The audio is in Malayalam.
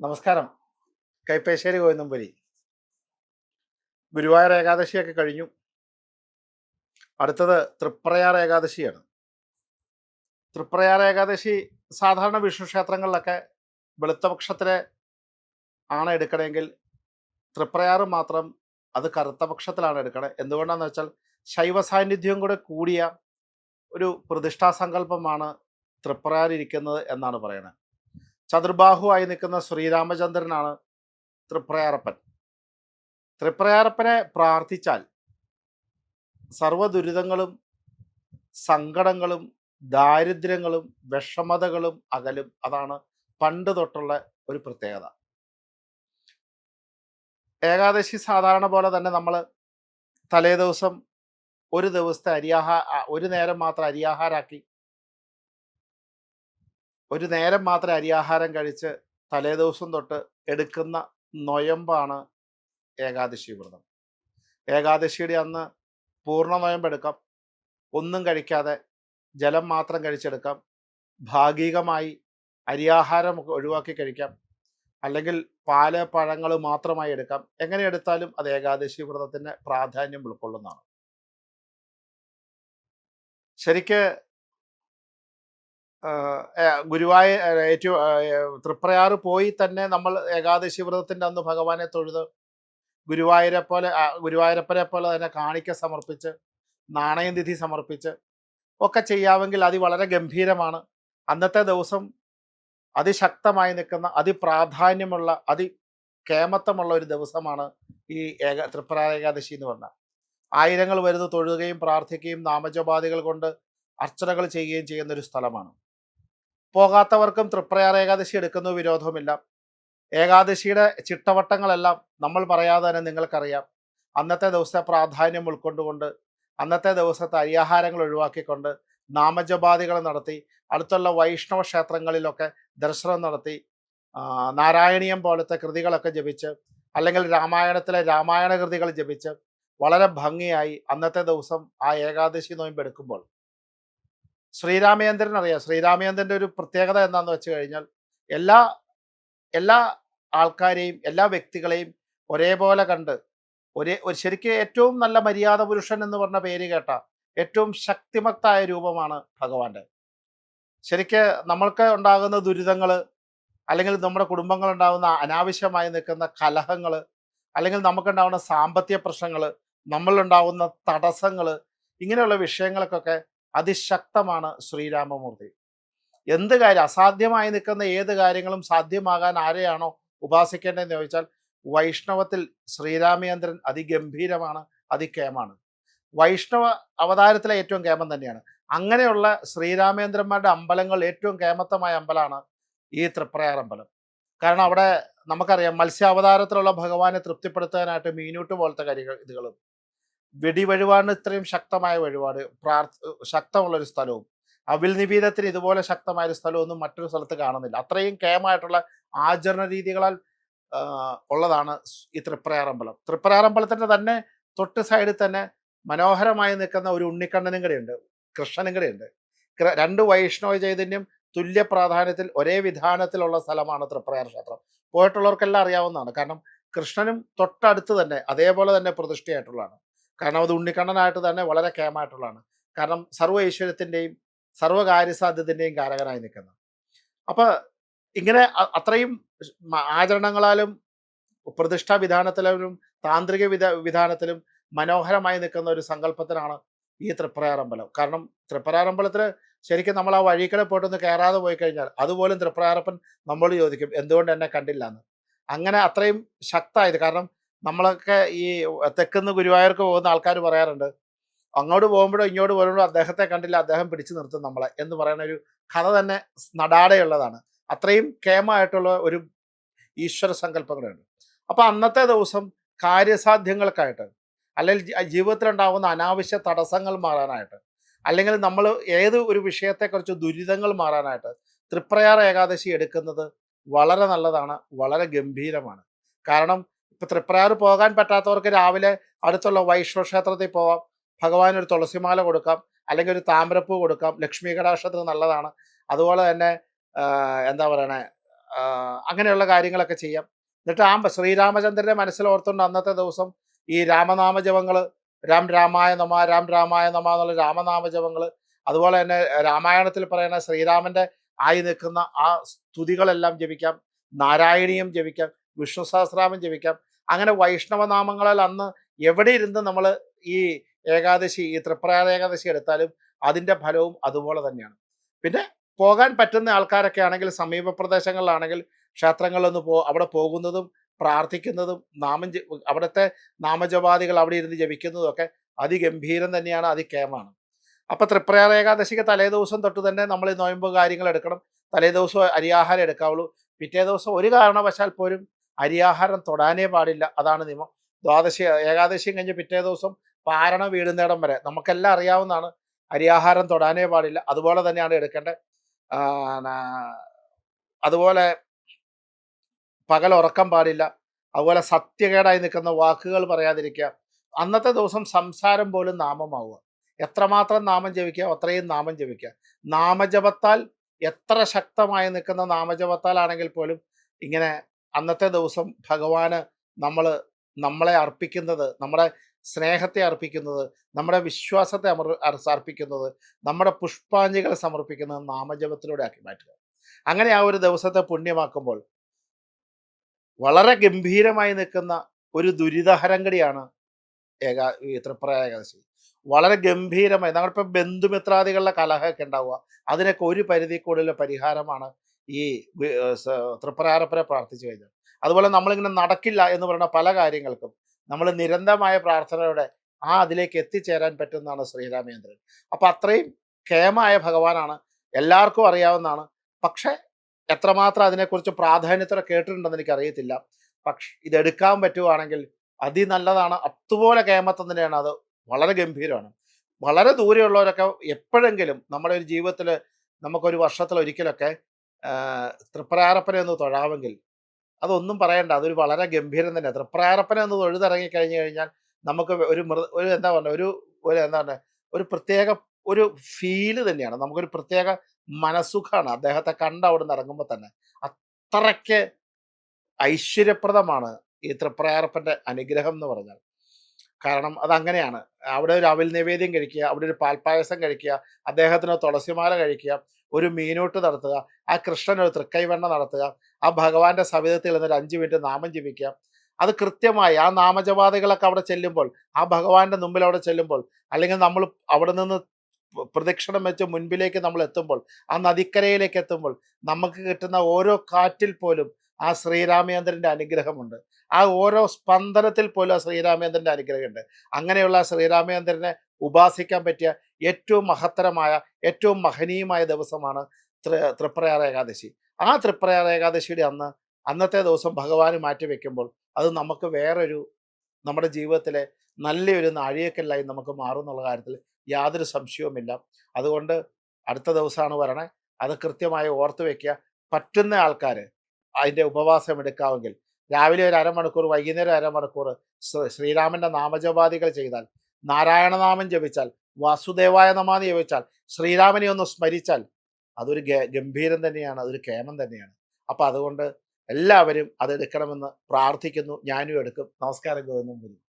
നമസ്കാരം. കൈപ്പേശ്ശേരി ഗോവിന്ദമ്പുരി ഗുരുവായൂർ ഏകാദശിയൊക്കെ കഴിഞ്ഞു. അടുത്തത് തൃപ്രയാർ ഏകാദശിയാണ്. തൃപ്രയാർ ഏകാദശി സാധാരണ വിഷ്ണു ക്ഷേത്രങ്ങളിലൊക്കെ വെളുത്തപക്ഷത്തിലെ ആണ് എടുക്കണമെങ്കിൽ തൃപ്രയാർ മാത്രം അത് കറുത്ത പക്ഷത്തിലാണ് എടുക്കണത് എന്തുകൊണ്ടാന്ന് വെച്ചാൽ ശൈവ സാന്നിധ്യം കൂടെ കൂടിയ ഒരു പ്രതിഷ്ഠാ സങ്കല്പമാണ് തൃപ്രയാർ ഇരിക്കുന്നത് എന്നാണ് പറയുന്നത് ചതുർബാഹുവായി നിൽക്കുന്ന ശ്രീരാമചന്ദ്രനാണ് തൃപ്രയാറപ്പൻ തൃപ്രയാറപ്പനെ പ്രാർത്ഥിച്ചാൽ സർവ ദുരിതങ്ങളും സങ്കടങ്ങളും ദാരിദ്ര്യങ്ങളും വിഷമതകളും അകലും. അതാണ് പണ്ട് തൊട്ടുള്ള ഒരു പ്രത്യേകത. ഏകാദശി സാധാരണ പോലെ തന്നെ നമ്മൾ തലേ ദിവസം ഒരു ദിവസത്തെ അരിയാഹാ ഒരു നേരം മാത്രം അരിയാഹാരാക്കി ഒരു നേരം മാത്രം അരിയാഹാരം കഴിച്ച് തലേദിവസം തൊട്ട് എടുക്കുന്ന നൊയമ്പാണ് ഏകാദശി വ്രതം. ഏകാദശിയുടെ അന്ന് പൂർണ നൊയമ്പെടുക്കാം ഒന്നും കഴിക്കാതെ ജലം മാത്രം കഴിച്ചെടുക്കാം. ഭാഗികമായി അരിയാഹാരം ഒഴിവാക്കി കഴിക്കാം. അല്ലെങ്കിൽ പാൽ പഴങ്ങൾ മാത്രമായി എടുക്കാം. എങ്ങനെ എടുത്താലും അത് ഏകാദശി വ്രതത്തിന് പ്രാധാന്യം ഉൾക്കൊള്ളുന്നതാണ്. ശരിക്ക് ഗുരുവായ ഏറ്റവും തൃപ്രയാറ് പോയി തന്നെ നമ്മൾ ഏകാദശി വ്രതത്തിന്റെ അന്ന് ഭഗവാനെ തൊഴുത് ഗുരുവായൂരെ പോലെ ഗുരുവായൂരപ്പനെ പോലെ തന്നെ കാണിക്ക സമർപ്പിച്ച് നാണയനിധി സമർപ്പിച്ച് ഒക്കെ ചെയ്യാമെങ്കിൽ അത് വളരെ ഗംഭീരമാണ്. അന്നത്തെ ദിവസം അതിശക്തമായി നിൽക്കുന്ന അതിപ്രാധാന്യമുള്ള അതി കേമത്വമുള്ള ഒരു ദിവസമാണ് ഈ ഏക ത്രിപുര ഏകാദശി എന്ന് പറഞ്ഞാൽ. ആയിരങ്ങൾ വരുന്ന തൊഴുകയും പ്രാർത്ഥിക്കുകയും നാമജപാദികൾ കൊണ്ട് അർച്ചനകൾ ചെയ്യുകയും ചെയ്യുന്ന ഒരു സ്ഥലമാണ്. പോകാത്തവർക്കും തൃപ്രയാർ ഏകാദശി എടുക്കുന്ന വിരോധവുമില്ല. ഏകാദശിയുടെ ചിട്ടവട്ടങ്ങളെല്ലാം നമ്മൾ പറയാതെ തന്നെ നിങ്ങൾക്കറിയാം. അന്നത്തെ ദിവസത്തെ പ്രാധാന്യം ഉൾക്കൊണ്ടുകൊണ്ട് അന്നത്തെ ദിവസത്തെ അരിയാഹാരങ്ങൾ ഒഴിവാക്കിക്കൊണ്ട് നാമജപാദികൾ നടത്തി അടുത്തുള്ള വൈഷ്ണവ ക്ഷേത്രങ്ങളിലൊക്കെ ദർശനം നടത്തി നാരായണീയം പോലത്തെ കൃതികളൊക്കെ ജപിച്ച് അല്ലെങ്കിൽ രാമായണത്തിലെ രാമായണ കൃതികൾ ജപിച്ച് വളരെ ഭംഗിയായി അന്നത്തെ ദിവസം ആ ഏകാദശി നോയമ്പ് എടുക്കുമ്പോൾ ശ്രീരാമചന്ദ്രൻ അറിയാം ശ്രീരാമചന്ദ്രന്റെ ഒരു പ്രത്യേകത എന്താണെന്ന് വെച്ച് കഴിഞ്ഞാൽ എല്ലാ എല്ലാ ആൾക്കാരെയും എല്ലാ വ്യക്തികളെയും ഒരേപോലെ കണ്ട് ഒരേ ഒരു ശരിക്കും ഏറ്റവും നല്ല മര്യാദ പുരുഷൻ എന്ന് പറഞ്ഞ പേര് കേട്ട ഏറ്റവും ശക്തിമത്തായ രൂപമാണ് ഭഗവാന്റെ. ശരിക്ക് നമ്മൾക്ക് ഉണ്ടാകുന്ന ദുരിതങ്ങൾ അല്ലെങ്കിൽ നമ്മുടെ കുടുംബങ്ങൾ ഉണ്ടാകുന്ന അനാവശ്യമായി നിൽക്കുന്ന കലഹങ്ങൾ അല്ലെങ്കിൽ നമുക്കുണ്ടാകുന്ന സാമ്പത്തിക പ്രശ്നങ്ങൾ നമ്മളിലുണ്ടാകുന്ന തടസ്സങ്ങൾ ഇങ്ങനെയുള്ള വിഷയങ്ങൾക്കൊക്കെ അതിശക്തമാണ് ശ്രീരാമമൂർത്തി. എന്ത് കാര്യം? അസാധ്യമായി നിൽക്കുന്ന ഏത് കാര്യങ്ങളും സാധ്യമാകാൻ ആരെയാണോ ഉപാസിക്കേണ്ടതെന്ന് ചോദിച്ചാൽ വൈഷ്ണവത്തിൽ ശ്രീരാമേന്ദ്രൻ അതിഗംഭീരമാണ് അതികേമാണ് വൈഷ്ണവ അവതാരത്തിലെ ഏറ്റവും കേമം തന്നെയാണ്. അങ്ങനെയുള്ള ശ്രീരാമേന്ദ്രന്മാരുടെ അമ്പലങ്ങൾ ഏറ്റവും കേമത്തമായ അമ്പലമാണ് ഈ തൃപ്രയാർ അമ്പലം. കാരണം അവിടെ നമുക്കറിയാം മത്സ്യാവതാരത്തിലുള്ള ഭഗവാനെ തൃപ്തിപ്പെടുത്താനായിട്ട് മീനൂട്ട് പോലത്തെ കാര്യങ്ങൾ ഇതുകളും. വെടിവഴിപാടിന് ഇത്രയും ശക്തമായ വഴിപാട്. പ്രാർത്ഥ ശക്തമുള്ള ഒരു സ്ഥലവും. അവിൽ നിബീതത്തിന് ഇതുപോലെ ശക്തമായ ഒരു സ്ഥലമൊന്നും മറ്റൊരു സ്ഥലത്ത് കാണുന്നില്ല. അത്രയും കേമായിട്ടുള്ള ആചരണ രീതികളാൽ ഉള്ളതാണ് ഈ തൃപ്രയാറമ്പലം. തൃപ്രയാറമ്പലത്തിന്റെ തന്നെ തൊട്ട് സൈഡിൽ തന്നെ മനോഹരമായി നിൽക്കുന്ന ഒരു ഉണ്ണിക്കണ്ണനും കൂടെയുണ്ട്. കൃഷ്ണനും കൂടെയുണ്ട്. രണ്ട് വൈഷ്ണവ ചൈതന്യം തുല്യ പ്രാധാന്യത്തിൽ ഒരേ വിധാനത്തിലുള്ള സ്ഥലമാണ് തൃപ്രയാർ ക്ഷേത്രം. പോയിട്ടുള്ളവർക്കെല്ലാം അറിയാവുന്നതാണ്. കാരണം കൃഷ്ണനും തൊട്ടടുത്ത് തന്നെ അതേപോലെ തന്നെ പ്രതിഷ്ഠയായിട്ടുള്ളതാണ്. കാരണം അത് ഉണ്ണിക്കണ്ണനായിട്ട് തന്നെ വളരെ കേമായിട്ടുള്ളതാണ്. കാരണം സർവ ഐശ്വര്യത്തിന്റെയും സർവകാര്യസാധ്യത്തിന്റെയും കാരകനായി നിൽക്കുന്നത് അപ്പോൾ ഇങ്ങനെ അത്രയും ആചരണങ്ങളാലും പ്രതിഷ്ഠാ വിധാനത്തിലും താന്ത്രിക വിധ വിധാനത്തിലും മനോഹരമായി നിൽക്കുന്ന ഒരു സങ്കല്പത്തിനാണ് ഈ തൃപ്രയാറമ്പലം. കാരണം തൃപ്രയാറമ്പലത്തിൽ ശരിക്കും നമ്മൾ ആ വഴിക്കടെ പോയിട്ടൊന്ന് കയറാതെ പോയി കഴിഞ്ഞാൽ അതുപോലും തൃപ്രയാറപ്പൻ നമ്മൾ ചോദിക്കും എന്തുകൊണ്ട് എന്നെ കണ്ടില്ല എന്ന് അങ്ങനെ അത്രയും ശക്തമായത്. കാരണം നമ്മളൊക്കെ ഈ തെക്കുന്ന് ഗുരുവായൂർക്ക് പോകുന്ന ആൾക്കാർ പറയാറുണ്ട് അങ്ങോട്ട് പോകുമ്പോഴോ ഇങ്ങോട്ട് പോകുമ്പോഴോ അദ്ദേഹത്തെ കണ്ടില്ല അദ്ദേഹം പിടിച്ചു നിർത്തും നമ്മളെ എന്ന് പറയുന്ന ഒരു കഥ തന്നെ നടാടെയുള്ളതാണ്. അത്രയും കേമായിട്ടുള്ള ഒരു ഈശ്വര സങ്കല്പങ്ങളുണ്ട്. അപ്പൊ അന്നത്തെ ദിവസം കാര്യസാധ്യങ്ങൾക്കായിട്ട് അല്ലെങ്കിൽ ജീവിതത്തിലുണ്ടാകുന്ന അനാവശ്യ തടസ്സങ്ങൾ മാറാനായിട്ട് അല്ലെങ്കിൽ നമ്മൾ ഏത് ഒരു വിഷയത്തെക്കുറിച്ച് ദുരിതങ്ങൾ മാറാനായിട്ട് തൃപ്രയാർ ഏകാദശി എടുക്കുന്നത് വളരെ നല്ലതാണ് വളരെ ഗംഭീരമാണ്. കാരണം ഇപ്പൊ തൃപ്രയാർ പോകാൻ പറ്റാത്തവർക്ക് രാവിലെ അടുത്തുള്ള വൈഷ്ണവ ക്ഷേത്രത്തിൽ പോവാം. ഭഗവാൻ ഒരു തുളസിമാല കൊടുക്കാം. അല്ലെങ്കിൽ ഒരു താമരപ്പൂ കൊടുക്കാം. ലക്ഷ്മി കടാക്ഷത്തിന് നല്ലതാണ്. അതുപോലെ തന്നെ എന്താ പറയണേ അങ്ങനെയുള്ള കാര്യങ്ങളൊക്കെ ചെയ്യാം. എന്നിട്ട് ആ മനസ്സിൽ മനസ്സിലോർത്തുകൊണ്ട് അന്നത്തെ ദിവസം ഈ രാമനാമ ജപങ്ങൾ രാം രാമായ നമ രാം രാമായ നമ എന്നുള്ള രാമനാമ ജപങ്ങൾ അതുപോലെ തന്നെ രാമായണത്തിൽ പറയുന്ന ശ്രീരാമന്റെ ആയി നിൽക്കുന്ന ആ സ്തുതികളെല്ലാം ജപിക്കാം. നാരായണീയം ജപിക്കാം. വിഷ്ണു സഹസ്രാമം ജപിക്കാം. അങ്ങനെ വൈഷ്ണവ നാമങ്ങളിൽ അന്ന് എവിടെ ഇരുന്ന് നമ്മൾ ഈ ഏകാദശി ഈ തൃപ്രയാർ ഏകാദശി എടുത്താലും അതിന്റെ ഫലവും അതുപോലെ തന്നെയാണ്. പിന്നെ പോകാൻ പറ്റുന്ന ആൾക്കാരൊക്കെ ആണെങ്കിൽ സമീപ പ്രദേശങ്ങളിലാണെങ്കിൽ ക്ഷേത്രങ്ങളിലൊന്ന് പോ അവിടെ പോകുന്നതും പ്രാർത്ഥിക്കുന്നതും നാമം അവിടുത്തെ നാമജപാദികൾ അവിടെ ഇരുന്ന് ജപിക്കുന്നതും ഒക്കെ അതിഗംഭീരം തന്നെയാണ് അതികേമാണ് അപ്പോൾ തൃപ്രയാർ ഏകാദശിക്ക് തലേ ദിവസം തൊട്ട് തന്നെ നമ്മൾ നോയമ്പ് കാര്യങ്ങൾ എടുക്കണം. തലേ ദിവസം അരിയാഹാരം എടുക്കാവുള്ളൂ. പിറ്റേ ദിവസം ഒരു കാരണവശാൽ പോലും അരിയാഹാരം തൊടാനേ പാടില്ല. അതാണ് നിയമം. ദ്വാദശി ഏകാദശി കഴിഞ്ഞ് പിറ്റേ ദിവസം പാരണ വീടുന്നിടം വരെ നമുക്കെല്ലാം അറിയാവുന്നതാണ്. അരിയാഹാരം തൊടാനേ പാടില്ല. അതുപോലെ തന്നെയാണ് എടുക്കേണ്ടത്. അതുപോലെ പകൽ ഉറക്കം പാടില്ല. അതുപോലെ സത്യകേടായി നിൽക്കുന്ന വാക്കുകൾ പറയാതിരിക്കുക. അന്നത്തെ ദിവസം സംസാരം പോലും നാമമാവുക. എത്രമാത്രം നാമം ജപിക്കുക അത്രയും നാമം ജപിക്കുക. നാമജപത്താൽ എത്ര ശക്തമായി നിൽക്കുന്ന നാമജപത്താലാണെങ്കിൽ പോലും ഇങ്ങനെ അന്നത്തെ ദിവസം ഭഗവാന് നമ്മൾ നമ്മളെ അർപ്പിക്കുന്നത് നമ്മുടെ സ്നേഹത്തെ അർപ്പിക്കുന്നത് നമ്മുടെ വിശ്വാസത്തെ അമർ അർപ്പിക്കുന്നത് നമ്മുടെ പുഷ്പാഞ്ജലികൾ സമർപ്പിക്കുന്നത് നാമജപത്തിലൂടെ ആക്കി മാറ്റുക. അങ്ങനെ ആ ഒരു ദിവസത്തെ പുണ്യമാക്കുമ്പോൾ വളരെ ഗംഭീരമായി നിൽക്കുന്ന ഒരു ദുരിതഹരങ്കടിയാണ് ഏകാ ഈ ഏകാദശി. വളരെ ഗംഭീരമായി നമ്മളിപ്പോൾ ബന്ധുമിത്രാദികളുടെ കലഹമൊക്കെ ഉണ്ടാവുക. അതിനൊക്കെ ഒരു പരിധി കൂടുതൽ പരിഹാരമാണ് ഈ ഏർ പ്രാർത്ഥിച്ചു കഴിഞ്ഞാൽ അതുപോലെ നമ്മളിങ്ങനെ നടക്കില്ല എന്ന് പറയുന്ന പല കാര്യങ്ങൾക്കും നമ്മൾ നിരന്തരമായ പ്രാർത്ഥനയോടെ ആ അതിലേക്ക് എത്തിച്ചേരാൻ പറ്റുന്നതാണ് ശ്രീരാമേന്ദ്രൻ അപ്പൊ അത്രയും ക്ഷേമമായ ഭഗവാനാണ്. എല്ലാവർക്കും അറിയാവുന്നതാണ്. പക്ഷേ എത്രമാത്രം അതിനെക്കുറിച്ച് പ്രാധാന്യത്തോടെ കേട്ടിട്ടുണ്ടെന്ന് എനിക്ക് അറിയത്തില്ല പക്ഷെ ഇതെടുക്കാൻ പറ്റുവാണെങ്കിൽ അതി നല്ലതാണ് അതുപോലെ കേമത്വം അത് വളരെ ഗംഭീരമാണ്. വളരെ ദൂരെയുള്ളവരൊക്കെ എപ്പോഴെങ്കിലും നമ്മുടെ ഒരു ജീവിതത്തിൽ നമുക്കൊരു വർഷത്തിൽ ഒരിക്കലൊക്കെ തൃപ്രാരപ്പനെ ഒന്ന് തൊഴാമെങ്കിൽ. അതൊന്നും പറയണ്ട. അതൊരു വളരെ ഗംഭീരം തന്നെ. തൃപ്രാരപ്പനെ ഒന്ന് തൊഴുതിറങ്ങി കഴിഞ്ഞു കഴിഞ്ഞാൽ നമുക്ക് ഒരു മൃ ഒരു എന്താ പറയുക ഒരു ഒരു എന്താ പറയുക ഒരു പ്രത്യേക ഒരു ഫീൽ തന്നെയാണ്. നമുക്കൊരു പ്രത്യേക മനസ്സുഖമാണ് അദ്ദേഹത്തെ കണ്ട് അവിടെ നിന്ന് ഇറങ്ങുമ്പോൾ തന്നെ. അത്രയ്ക്ക് ഐശ്വര്യപ്രദമാണ് ഈ തൃപ്രയാറപ്പന്റെ അനുഗ്രഹം എന്ന് പറഞ്ഞാൽ. കാരണം അതങ്ങനെയാണ്. അവിടെ ഒരു അവിൽ നിവേദ്യം കഴിക്കുക അവിടെ ഒരു പാൽപ്പായസം കഴിക്കുക അദ്ദേഹത്തിന് തുളസിമാല കഴിക്കുക ഒരു മീനൂട്ട് നടത്തുക ആ കൃഷ്ണൻ ഒരു തൃക്കൈവെണ്ണ നടത്തുക ആ ഭഗവാന്റെ സവിധത്തിൽ നിന്നൊരു അഞ്ച് മിനിറ്റ് നാമം ജപിക്കുക. അത് കൃത്യമായി ആ നാമജപാതകളൊക്കെ അവിടെ ചെല്ലുമ്പോൾ ആ ഭഗവാന്റെ മുമ്പിൽ അവിടെ ചെല്ലുമ്പോൾ അല്ലെങ്കിൽ നമ്മൾ അവിടെ നിന്ന് പ്രദക്ഷിണം വെച്ച് മുൻപിലേക്ക് നമ്മൾ എത്തുമ്പോൾ ആ നദിക്കരയിലേക്ക് എത്തുമ്പോൾ നമുക്ക് കിട്ടുന്ന ഓരോ കാറ്റിൽ പോലും ആ ശ്രീരാമേന്ദ്രന്റെ അനുഗ്രഹമുണ്ട്. ആ ഓരോ സ്പന്ദനത്തിൽ പോലും ആ ശ്രീരാമേന്ദ്രന്റെ അനുഗ്രഹമുണ്ട്. അങ്ങനെയുള്ള ആ ശ്രീരാമചന്ദ്രനെ ഉപാസിക്കാൻ പറ്റിയ ഏറ്റവും മഹത്തരമായ ഏറ്റവും മഹനീയമായ ദിവസമാണ് തൃപ്രയാർ ഏകാദശി. ആ തൃപ്രയാർ ഏകാദശിയുടെ അന്ന് അന്നത്തെ ദിവസം ഭഗവാന് മാറ്റി വെക്കുമ്പോൾ അത് നമുക്ക് വേറൊരു നമ്മുടെ ജീവിതത്തിലെ നല്ലൊരു നാഴികക്കല്ലായി നമുക്ക് മാറും എന്നുള്ള കാര്യത്തിൽ യാതൊരു സംശയവുമില്ല. അതുകൊണ്ട് അടുത്ത ദിവസമാണ് വരണേ. അത് കൃത്യമായി ഓർത്ത് വെക്കുക. പറ്റുന്ന ആൾക്കാർ അതിന്റെ ഉപവാസം എടുക്കാമെങ്കിൽ. രാവിലെ ഒരു അരമണിക്കൂർ വൈകുന്നേരം അരമണിക്കൂർ ശ്രീ- ശ്രീരാമന്റെ നാമജപാദികൾ ചെയ്താൽ നാരായണനാമം ജപിച്ചാൽ വാസുദേവായ നമാന്ന് ജപിച്ചാൽ ശ്രീരാമനെ ഒന്ന് സ്മരിച്ചാൽ അതൊരു ഗംഭീരം തന്നെയാണ് അതൊരു കേമം തന്നെയാണ്. അപ്പം അതുകൊണ്ട് എല്ലാവരും അതെടുക്കണമെന്ന് പ്രാർത്ഥിക്കുന്നു. ഞാനും എടുക്കും. നമസ്കാരം ഗോവിന്ദൻ